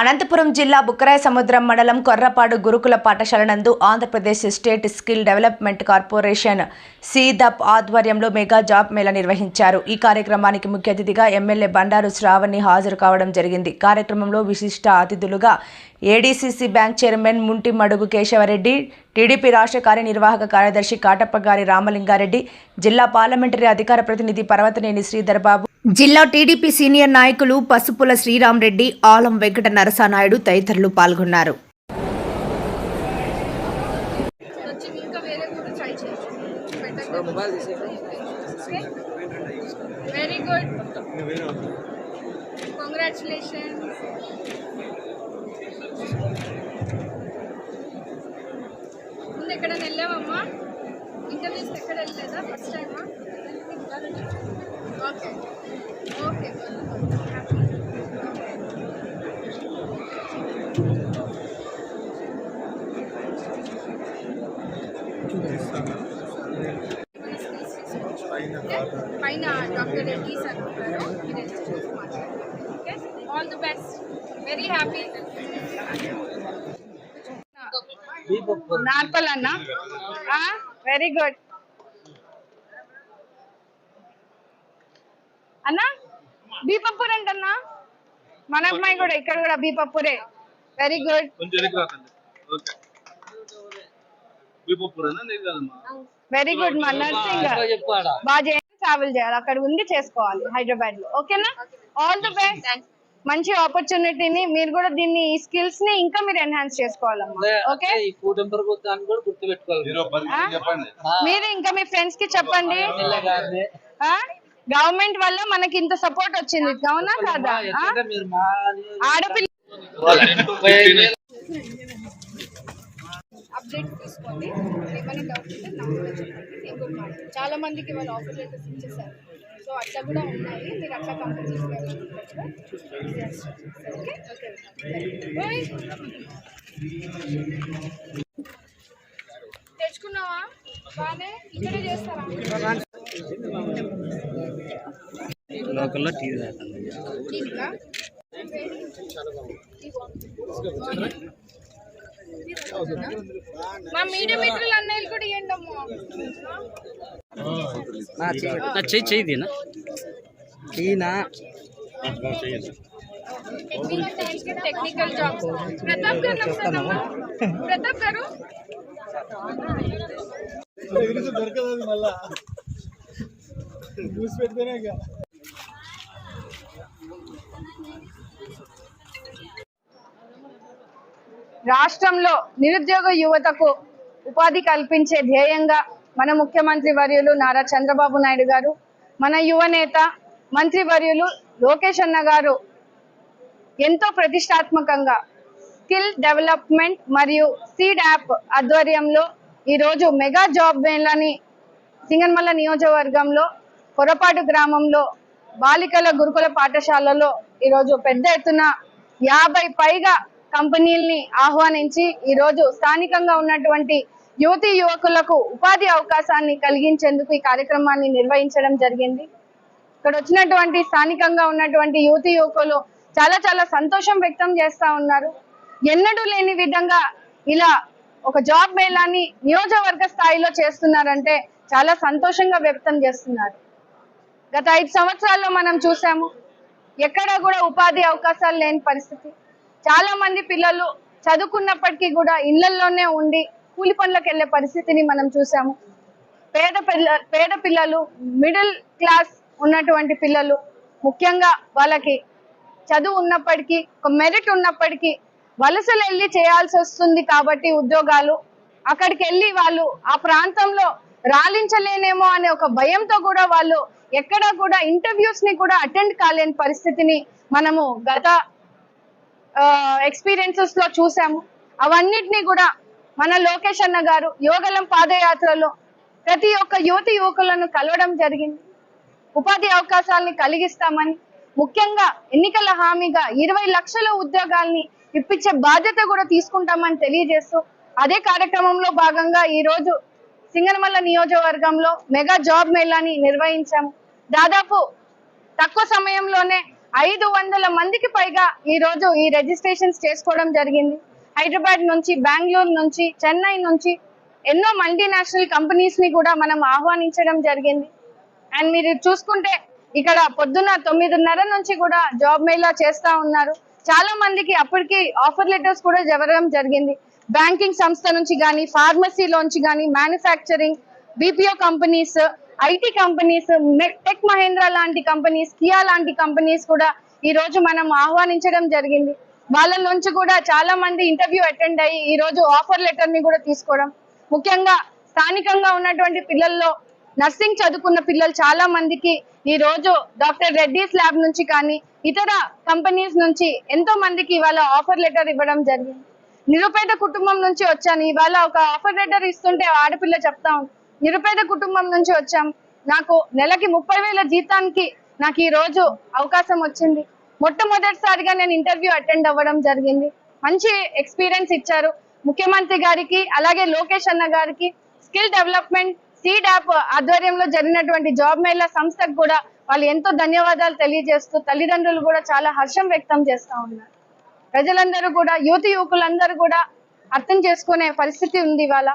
అనంతపురం జిల్లా బుక్కరాయ సముద్రం మండలం కొర్రపాడు గురుకుల పాఠశాల నందు Andhra Pradesh state skill development corporation SEEDAP ఆధ్వర్యంలో మెగా జాబ్ మేళా నిర్వహించారు. ఈ కార్యక్రమానికి ముఖ్య అతిథిగా ఎమ్మెల్యే బండారు శ్రావణి హాజరు కావడం జరిగింది. కార్యక్రమంలో విశిష్ట అతిథులుగా ఏడీసీసీ బ్యాంక్ చైర్మన్ ముంటి మడుగు కేశవరెడ్డి టీడీపీ రాష్ట్ర కార్యనిర్వాహక కార్యదర్శి కాటప్పగారి రామలింగారెడ్డి జిల్లా పార్లమెంటరీ అధికార ప్రతినిధి పర్వతనేని శ్రీధర్ బాబు జిల్లా టీడీపీ సీనియర్ నాయకులు పసుపుల శ్రీరామ్ రెడ్డి ఆలం వెంకట నరసానాయుడు తదితరులు పాల్గొన్నారు. వేరే గుడ్ కంగ్రాచులేషన్స్ ముందు ఎక్కడైనా వెళ్ళావమ్మా? ఇంటర్వ్యూస్ ఎక్కడ వెళ్ళలేదా? ఫస్ట్ టైమా ఓకే ఓకే పైన డాక్టర్ రెడ్డి సార్ ఉంటారు all the best very happy Narpal అన్న వెరీ గుడ్ అన్న బీపప్పూర్ అంటన్నా? మన అమ్మాయి కూడా ఇక్కడ కూడా బీపప్పూరే వెరీ గుడ్ వెరీ గుడ్ మా నర్సింగ్ బాగా చేయాలి ట్రావెల్ చేయాలి. అక్కడ ఉండి చేసుకోవాలి హైదరాబాద్లో ఓకేనా ఆల్ ది బెస్ట్ మంచి ఆపర్చునిటీని మీరు కూడా దీన్ని ఈ స్కిల్స్ని ఇంకా మీరు ఎన్హాన్స్ చేసుకోవాలమ్మా. ఓకే? మీరు ఇంకా మీ ఫ్రెండ్స్కి చెప్పండి. గవర్నమెంట్ వల్ల మనకి ఇంత సపోర్ట్ వచ్చింది. అవునా కాదా? ఆడపిల్ల అప్డేట్ తీసుకోండి. ఏమైనా డౌట్ ఉంటే నాకు కూడా చెప్పండి. నేను కూడా. చాలా మందికి వాళ్ళు ఆఫర్ లెటర్స్ ఇచ్చేసారు. సో అట్లా కూడా ఉన్నాయి. మీరు అట్లా ఓకే ఓకే తెచ్చుకున్నావా? బాగానే ఇక్కడే చేస్తారా? లోకల్లో టీవీ టీవీలా? మా మీడియా మిత్రులు అన్నయ్యలు కూడా ఇవ్వండి అమ్మా. నా చెయ్యి. చెయ్యి దీనా ఈయన టెక్నికల్ జాబ్స్ ప్రతాప్ గారు నమస్కారమ్మా. ప్రతాప్ గారు దొరకదు మళ్ళా న్యూస్ పెడితేనే రాష్ట్రంలో నిరుద్యోగ యువతకు ఉపాధి కల్పించే ధ్యేయంగా మన ముఖ్యమంత్రి వర్యులు నారా చంద్రబాబు నాయుడు గారు మన యువనేత మంత్రి వర్యులు లోకేష్ అన్న గారు ఎంతో ప్రతిష్టాత్మకంగా స్కిల్ డెవలప్మెంట్ మరియు సీడ్ యాప్ ఆధ్వర్యంలో ఈరోజు మెగా జాబ్ వేలని సింగన్మల్ల నియోజకవర్గంలో పొరపాటు గ్రామంలో బాలికల గురుకుల పాఠశాలలో ఈరోజు పెద్ద ఎత్తున యాభై పైగా కంపెనీల్ని ఆహ్వానించి ఈరోజు స్థానికంగా ఉన్నటువంటి యువతి యువకులకు ఉపాధి అవకాశాన్ని కలిగించేందుకు ఈ కార్యక్రమాన్ని నిర్వహించడం జరిగింది. ఇక్కడ వచ్చినటువంటి స్థానికంగా ఉన్నటువంటి యువతి యువకులు చాలా చాలా సంతోషం వ్యక్తం చేస్తా ఉన్నారు. ఎన్నడూ లేని విధంగా ఇలా ఒక జాబ్ మేళాన్ని నియోజకవర్గ స్థాయిలో చేస్తున్నారంటే చాలా సంతోషంగా వ్యక్తం చేస్తున్నారు. గత ఐదు సంవత్సరాల్లో మనం చూసాము ఎక్కడా కూడా ఉపాధి అవకాశాలు లేని పరిస్థితి. చాలా మంది పిల్లలు చదువుకున్నప్పటికీ కూడా ఇళ్ళలోనే ఉండి కూలి పనులకు వెళ్ళే పరిస్థితిని మనం చూసాము. పేద పిల్ల పేద పిల్లలు మిడిల్ క్లాస్ ఉన్నటువంటి పిల్లలు ముఖ్యంగా వాళ్ళకి చదువు ఉన్నప్పటికీ ఒక మెరిట్ ఉన్నప్పటికీ వలసలు వెళ్ళి చేయాల్సి వస్తుంది కాబట్టి ఉద్యోగాలు అక్కడికి వెళ్ళి వాళ్ళు ఆ ప్రాంతంలో రాలించలేనేమో అనే ఒక భయంతో కూడా వాళ్ళు ఎక్కడా కూడా ఇంటర్వ్యూస్ని కూడా అటెండ్ కాలేని పరిస్థితిని మనము గత ఎక్స్పీరియన్సెస్లో చూసాము. అవన్నిటినీ కూడా మన లోకేష్ అన్న గారు యోగలం పాదయాత్రలో ప్రతి ఒక్క యువతి యువకులను కలవడం జరిగింది. ఉపాధి అవకాశాలని కలిగిస్తామని ముఖ్యంగా ఎన్నికల హామీగా ఇరవై లక్షల ఉద్యోగాల్ని ఇప్పించే బాధ్యత కూడా తీసుకుంటామని తెలియజేస్తూ అదే కార్యక్రమంలో భాగంగా ఈ రోజు సింగనమల్ల నియోజకవర్గంలో మెగా జాబ్ మేళాని నిర్వహించాము. దాదాపు తక్కువ సమయంలోనే ఐదు వందల మందికి పైగా ఈ రోజు ఈ రిజిస్ట్రేషన్స్ చేసుకోవడం జరిగింది. హైదరాబాద్ నుంచి బెంగళూరు నుంచి చెన్నై నుంచి ఎన్నో మల్టీనేషనల్ కంపెనీస్ని కూడా మనం ఆహ్వానించడం జరిగింది. అండ్ మీరు చూసుకుంటే ఇక్కడ పొద్దున్న తొమ్మిదిన్నర నుంచి కూడా జాబ్ మేళా చేస్తా ఉన్నారు. చాలా మందికి అప్పటికి ఆఫర్ లెటర్స్ కూడా జరగడం జరిగింది. బ్యాంకింగ్ సంస్థ నుంచి కానీ ఫార్మసీలోంచి కానీ manufacturing BPO companies IT companies tech Mahindra లాంటి కంపెనీస్ కియా లాంటి కంపెనీస్ కూడా ఈ రోజు మనం ఆహ్వానించడం జరిగింది. వాళ్ళ నుంచి కూడా చాలా మంది ఇంటర్వ్యూ అటెండ్ అయ్యి ఈ రోజు ఆఫర్ లెటర్ని కూడా తీసుకోవడం. ముఖ్యంగా స్థానికంగా ఉన్నటువంటి పిల్లల్లో నర్సింగ్ చదువుకున్న పిల్లలు చాలా మందికి ఈ రోజు డాక్టర్ రెడ్డిస్ ల్యాబ్ నుంచి కానీ ఇతర కంపెనీస్ నుంచి ఎంతో మందికి ఇవాళ ఆఫర్ లెటర్ ఇవ్వడం జరిగింది. నిరుపేద కుటుంబం నుంచి వచ్చాను. ఇవాళ ఒక ఆఫర్ లెటర్ ఇస్తుంటే ఆ ఆడపిల్ల చెప్తా ఉంది. నిరుపేద కుటుంబం నుంచి వచ్చాం. నాకు నెలకి ముప్పై వేల జీతానికి నాకు ఈ రోజు అవకాశం వచ్చింది. మొట్టమొదటిసారిగా నేను ఇంటర్వ్యూ అటెండ్ అవ్వడం జరిగింది. మంచి ఎక్స్పీరియన్స్ ఇచ్చారు. ముఖ్యమంత్రి గారికి అలాగే లోకేష్ అన్న గారికి స్కిల్ డెవలప్మెంట్ సీడ్ యాప్ ఆధ్వర్యంలో జరిగినటువంటి జాబ్ మేళ సంస్థకు కూడా వాళ్ళు ఎంతో ధన్యవాదాలు తెలియజేస్తూ తల్లిదండ్రులు కూడా చాలా హర్షం వ్యక్తం చేస్తూ ఉన్నారు. ప్రజలందరూ కూడా యువతి యువకులందరూ కూడా అర్థం చేసుకునే పరిస్థితి ఉంది ఇవాళ.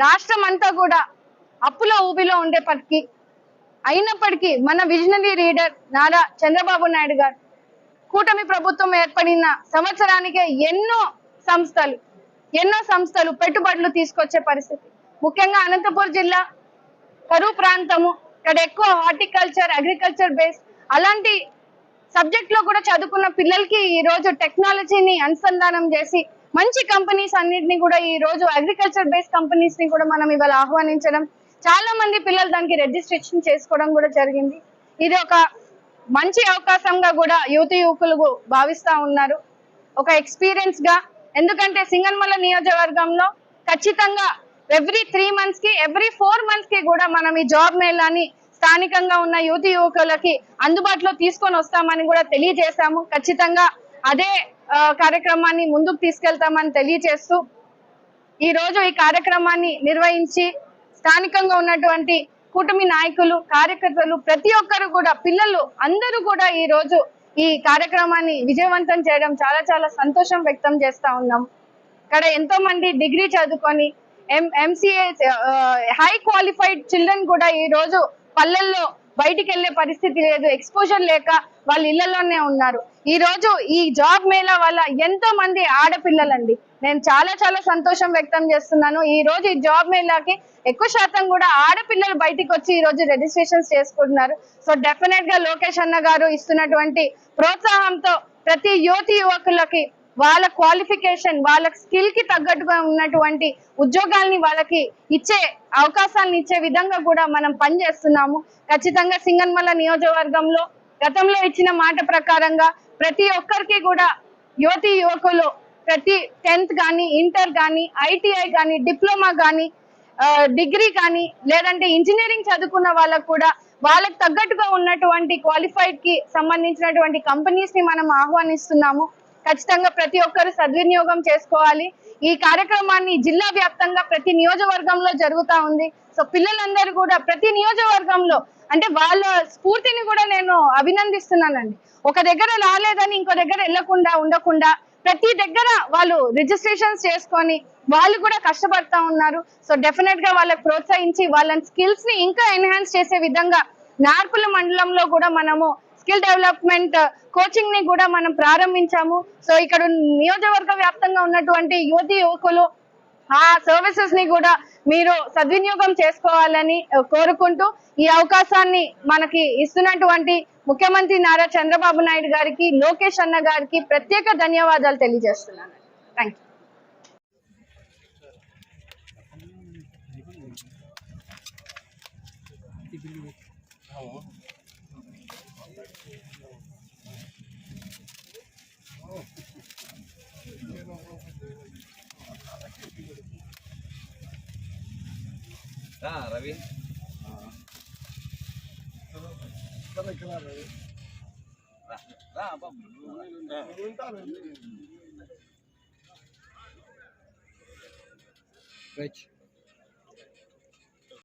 రాష్ట్రం అంతా కూడా అప్పుల ఊబిలో ఉండేప్పటికీ అయినప్పటికీ మన విజనరీ లీడర్ నారా చంద్రబాబు నాయుడు గారు కూటమి ప్రభుత్వం ఏర్పడిన సంవత్సరానికే ఎన్నో సంస్థలు ఎన్నో సంస్థలు పెట్టుబడులు తీసుకొచ్చే పరిస్థితి. ముఖ్యంగా అనంతపూర్ జిల్లా కరువు ప్రాంతము ఇక్కడ ఎక్కువ హార్టికల్చర్ అగ్రికల్చర్ బేస్ అలాంటి సబ్జెక్ట్లో కూడా చదువుకున్న పిల్లలకి ఈ రోజు టెక్నాలజీని అనుసంధానం చేసి మంచి కంపెనీస్ అన్నిటిని కూడా ఈ రోజు అగ్రికల్చర్ బేస్డ్ కంపెనీస్ని కూడా మనం ఇవాళ ఆహ్వానించడం. చాలా మంది పిల్లలు దానికి రిజిస్ట్రేషన్ చేసుకోవడం కూడా జరిగింది. ఇది ఒక మంచి అవకాశంగా కూడా యువతి యువకులు భావిస్తా ఉన్నారు. ఒక ఎక్స్పీరియన్స్గా. ఎందుకంటే సింగన్మల నియోజకవర్గంలో ఖచ్చితంగా ఎవ్రీ త్రీ మంత్స్కి ఎవ్రీ ఫోర్ మంత్స్కి కూడా మనం ఈ జాబ్ మేళాని స్థానికంగా ఉన్న యువతి యువకులకి అందుబాటులో తీసుకొని వస్తామని కూడా తెలియజేశాము. ఖచ్చితంగా అదే కార్యక్రమాన్ని ముందుకు తీసుకెళ్తామని తెలియజేస్తూ ఈ రోజు ఈ కార్యక్రమాన్ని నిర్వహించి స్థానికంగా ఉన్నటువంటి కూటమి నాయకులు కార్యకర్తలు ప్రతి ఒక్కరు కూడా పిల్లలు అందరూ కూడా ఈ రోజు ఈ కార్యక్రమాన్ని విజయవంతం చేయడం చాలా చాలా సంతోషం వ్యక్తం చేస్తా ఉన్నాం. ఇక్కడ ఎంతో మంది డిగ్రీ చదువుకొని M MCA high qualified children కూడా ఈ రోజు పల్లెల్లో బయటికి వెళ్ళే పరిస్థితి లేదు ఎక్స్పోజర్ లేక వాళ్ళ ఇళ్ళలోనే ఉన్నారు. ఈ రోజు ఈ జాబ్ మేళా వల్ల ఎంతో మంది ఆడపిల్లలండి. నేను చాలా చాలా సంతోషం వ్యక్తం చేస్తున్నాను. ఈ రోజు ఈ జాబ్ మేళాకి ఎక్కువ శాతం కూడా ఆడపిల్లలు బయటికి వచ్చి ఈ రోజు రిజిస్ట్రేషన్స్ చేసుకుంటున్నారు. సో డెఫినెట్గా లోకేష్ అన్న గారు ఇస్తున్నటువంటి ప్రోత్సాహంతో ప్రతి యువతి యువకులకి వాళ్ళ క్వాలిఫికేషన్ వాళ్ళ స్కిల్కి తగ్గట్టుగా ఉన్నటువంటి ఉద్యోగాల్ని వాళ్ళకి ఇచ్చే అవకాశాలను ఇచ్చే విధంగా కూడా మనం పనిచేస్తున్నాము. ఖచ్చితంగా సింగన్మల్ల నియోజకవర్గంలో గతంలో ఇచ్చిన మాట ప్రకారంగా ప్రతి ఒక్కరికి కూడా యువతి యువకులు ప్రతి టెన్త్ కానీ ఇంటర్ కానీ ఐటీఐ కానీ డిప్లొమా కానీ డిగ్రీ కానీ లేదంటే ఇంజనీరింగ్ చదువుకున్న వాళ్ళకు కూడా వాళ్ళకు తగ్గట్టుగా ఉన్నటువంటి క్వాలిఫైడ్కి సంబంధించినటువంటి కంపెనీస్ని మనం ఆహ్వానిస్తున్నాము. ఖచ్చితంగా ప్రతి ఒక్కరు సద్వినియోగం చేసుకోవాలి. ఈ కార్యక్రమాన్ని జిల్లా వ్యాప్తంగా ప్రతి నియోజకవర్గంలో జరుగుతా ఉంది. సో పిల్లలందరూ కూడా ప్రతి నియోజకవర్గంలో అంటే వాళ్ళ స్ఫూర్తిని కూడా నేను అభినందిస్తున్నానండి. ఒక దగ్గర రాలేదని ఇంకో దగ్గర వెళ్ళకుండా ఉండకుండా ప్రతి దగ్గర వాళ్ళు రిజిస్ట్రేషన్స్ చేసుకొని వాళ్ళు కూడా కష్టపడతా ఉన్నారు. సో డెఫినెట్గా వాళ్ళకి ప్రోత్సహించి వాళ్ళ స్కిల్స్ని ఇంకా ఎన్హాన్స్ చేసే విధంగా నార్పుల మండలంలో కూడా మనము స్కిల్ డెవలప్మెంట్ కోచింగ్ని కూడా మనం ప్రారంభించాము. సో ఇక్కడ నియోజకవర్గ వ్యాప్తంగా ఉన్నటువంటి యువతి యువకులు ఆ సర్వీసెస్ని కూడా మీరు సద్వినియోగం చేసుకోవాలని కోరుకుంటూ ఈ అవకాశాన్ని మనకి ఇస్తున్నటువంటి ముఖ్యమంత్రి నారా చంద్రబాబు నాయుడు గారికి లోకేష్ అన్న గారికి ప్రత్యేక ధన్యవాదాలు తెలియజేస్తున్నాను. థ్యాంక్ రవి రా బాబు రైట్